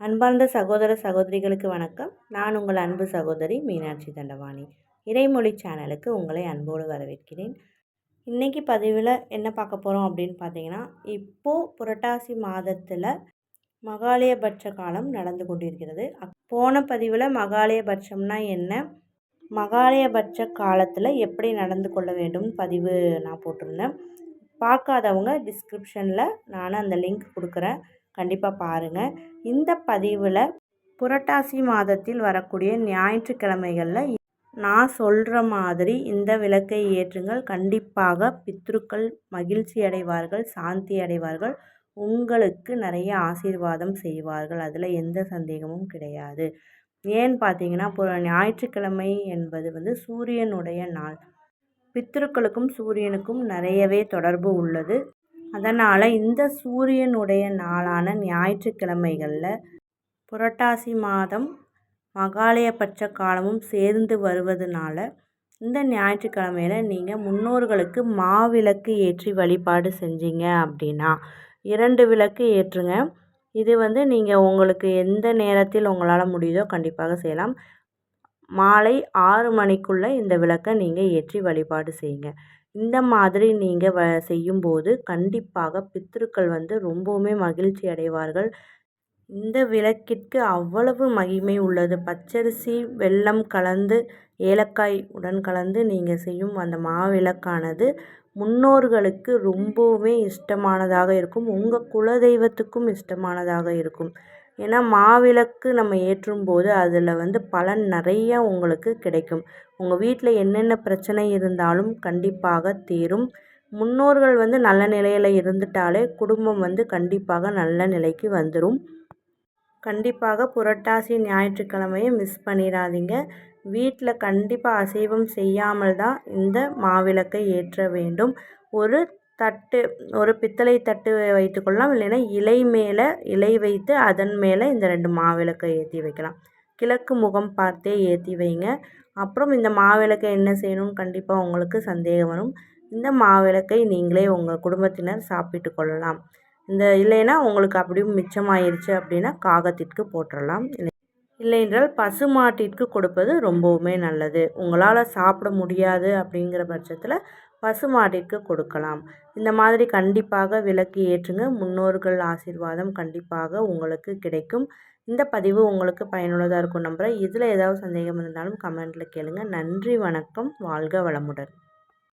அன்பார்ந்த சகோதர சகோதரிகளுக்கு வணக்கம். நான் உங்கள் அன்பு சகோதரி மீனாட்சி தண்டவாணி இறைமொழி சேனலுக்கு உங்களை அன்போடு வரவேற்கிறேன். இன்றைக்கி பதிவில் என்ன பார்க்க போகிறோம் அப்படின்னு பார்த்தீங்கன்னா இப்போது புரட்டாசி மாதத்தில் மகாலயபட்ச காலம் நடந்து கொண்டிருக்கிறது. போன பதிவில் மகாலயபட்சம்னா என்ன? மகாலயபட்ச காலத்தில் எப்படி நடந்து கொள்ள வேண்டும்? பதிவு நான் போட்டிருந்தேன். பார்க்காதவங்க டிஸ்கிரிப்ஷனில் நான் அந்த லிங்க் கொடுக்குறேன். கண்டிப்பாக பாருங்கள் இந்த பதிவில் புரட்டாசி மாதத்தில் வரக்கூடிய ஞாயிற்றுக்கிழமைகளில் நான் சொல்கிற மாதிரி இந்த விளக்கை ஏற்றுங்கள். கண்டிப்பாக பித்ருக்கள் மகிழ்ச்சி அடைவார்கள் சாந்தி அடைவார்கள். உங்களுக்கு நிறைய ஆசீர்வாதம் செய்வார்கள். அதில் எந்த சந்தேகமும் கிடையாது. ஏன்னு பார்த்தீங்கன்னா ஞாயிற்றுக்கிழமை என்பது வந்து சூரியனுடைய நாள். பித்ருக்களுக்கும் சூரியனுக்கும் நிறையவே தொடர்பு உள்ளது. அதனால் இந்த சூரியனுடைய நாளான ஞாயிற்றுக்கிழமைகளில் புரட்டாசி மாதம் மகாலயபட்ச காலமும் சேர்ந்து வருவதனால இந்த ஞாயிற்றுக்கிழமையில் நீங்கள் முன்னோர்களுக்கு மாவிளக்கு ஏற்றி வழிபாடு செஞ்சீங்க அப்படின்னா இரண்டு விளக்கு ஏற்றுங்க. இது வந்து நீங்கள் உங்களுக்கு எந்த நேரத்தில் உங்களால் முடியுதோ கண்டிப்பாக செய்யலாம். மாலை ஆறு மணிக்குள்ளே இந்த விளக்கை நீங்கள் ஏற்றி வழிபாடு செய்யுங்க. இந்த மாதிரி நீங்கள் வ செய்யும்போது கண்டிப்பாக பித்ருக்கள் வந்து ரொம்பவுமே மகிழ்ச்சி அடைவார்கள். இந்த விளக்கிற்கு அவ்வளவு மகிமை உள்ளது. பச்சரிசி வெல்லம் கலந்து ஏலக்காய் உடன் கலந்து நீங்கள் செய்யும் அந்த மாவிளக்கானது முன்னோர்களுக்கு ரொம்பவுமே இஷ்டமானதாக இருக்கும். உங்கள் குலதெய்வத்துக்கும் இஷ்டமானதாக இருக்கும். ஏன்னா மாவிளக்கு நம்ம ஏற்றும் போது அதில் வந்து பலன் நிறையா உங்களுக்கு கிடைக்கும். உங்கள் வீட்டில் என்னென்ன பிரச்சனை இருந்தாலும் கண்டிப்பாக தீரும். முன்னோர்கள் வந்து நல்ல நிலையில் இருந்துட்டாலே குடும்பம் வந்து கண்டிப்பாக நல்ல நிலைக்கு வந்துடும் கண்டிப்பாக புரட்டாசி ஞாயிற்றுக்கிழமையை மிஸ் பண்ணிடாதீங்க. வீட்டில் கண்டிப்பாக அசைவம் செய்யாமல் தான் இந்த மாவிளக்கை ஏற்ற வேண்டும். ஒரு தட்டு ஒரு பித்தளை தட்டு வைத்துக்கொள்ளலாம் இல்லைன்னா இலை மேலே இலை வைத்து அதன் மேலே இந்த ரெண்டு மாவிளக்கை ஏற்றி வைக்கலாம். கிழக்கு முகம் பார்த்தே ஏற்றி வைங்க. அப்புறம் இந்த மாவிளக்கை என்ன செய்யணும்னு கண்டிப்பாக உங்களுக்கு சந்தேகம் வரும். இந்த மாவிளக்கை நீங்களே உங்கள் குடும்பத்தினர் சாப்பிட்டு கொள்ளலாம். இந்த இல்லைன்னா உங்களுக்கு அப்படியும் மிச்சமாயிருச்சு அப்படின்னா காகத்திற்கு போட்டுடலாம் இல்லை என்றால் பசுமாட்டிற்கு கொடுப்பது ரொம்பவுமே நல்லது. உங்களால் சாப்பிட முடியாது அப்படிங்கிற பட்சத்தில் பசுமாட்டிற்கு கொடுக்கலாம். இந்த மாதிரி கண்டிப்பாக விளக்கு ஏற்றுங்க. முன்னோர்கள் ஆசீர்வாதம் கண்டிப்பாக உங்களுக்கு கிடைக்கும். இந்த பதிவு உங்களுக்கு பயனுள்ளதாக இருக்கும் நம்புகிறேன் இதில் ஏதாவது சந்தேகம் இருந்தாலும் கமெண்ட்டில் கேளுங்கள் நன்றி வணக்கம். வாழ்க வளமுடன்.